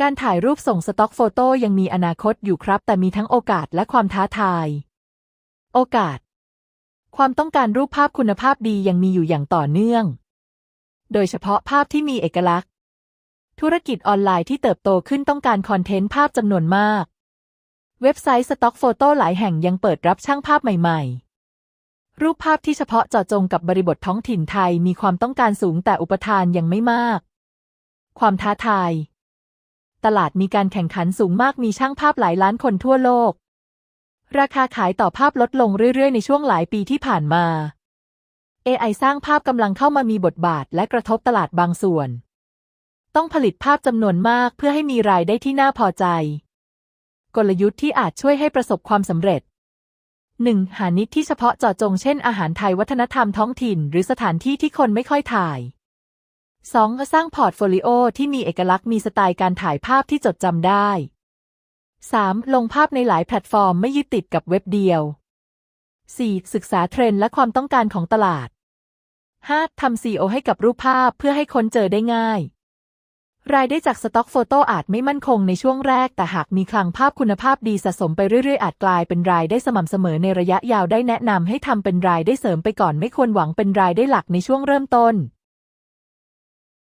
การถ่ายรูปส่งสต็อกโฟโต้ยังมีอนาคตอยู่ครับ แต่มีทั้งโอกาสและความท้าทาย โอกาส ความต้องการรูปภาพคุณภาพดียังมีอยู่อย่างต่อเนื่อง โดยเฉพาะภาพที่มีเอกลักษณ์ ธุรกิจออนไลน์ที่เติบโตขึ้นต้องการคอนเทนต์ภาพจำนวนมาก เว็บไซต์สต็อกโฟโต้หลายแห่งยังเปิดรับช่างภาพใหม่ ๆ รูปภาพที่เฉพาะเจาะจงกับบริบทท้องถิ่นไทยมีความต้องการสูงแต่อุปทานยังไม่มาก ความท้าทาย ตลาดมีการแข่งขันสูงมากมีช่างภาพหลายล้านคนทั่วโลก ราคาขายต่อภาพลดลงเรื่อยๆ ในช่วงหลายปีที่ผ่านมา AI สร้างภาพกำลังเข้ามามีบทบาทและกระทบตลาดบางส่วน ต้องผลิตภาพจำนวนมากเพื่อให้มีรายได้ที่น่าพอใจ กลยุทธ์ที่อาจช่วยให้ประสบความสำเร็จ 1. หานิชที่เฉพาะเจาะจงเช่นอาหารไทยวัฒนธรรมท้องถิ่น หรือสถานที่ที่คนไม่ค่อยถ่าย 2. สร้างพอร์ตโฟลิโอที่มีเอกลักษณ์มีสไตล์การถ่ายภาพที่จดจำได้ 3. ลงภาพในหลายแพลตฟอร์มไม่ยึดติดกับเว็บเดียว 4. ศึกษาเทรนด์และความต้องการของตลาด 5. ทำ SEO ให้กับรูปภาพเพื่อให้คนเจอได้ง่าย รายได้จากสต็อกโฟโต้อาจไม่มั่นคงในช่วงแรก แต่หากมีคลังภาพคุณภาพดีสะสมไปเรื่อยๆ อาจกลายเป็นรายได้สม่ำเสมอในระยะยาวได้แนะนำให้ทำเป็นรายได้เสริมไปก่อนไม่ควรหวังเป็นรายได้หลักในช่วงเริ่มต้น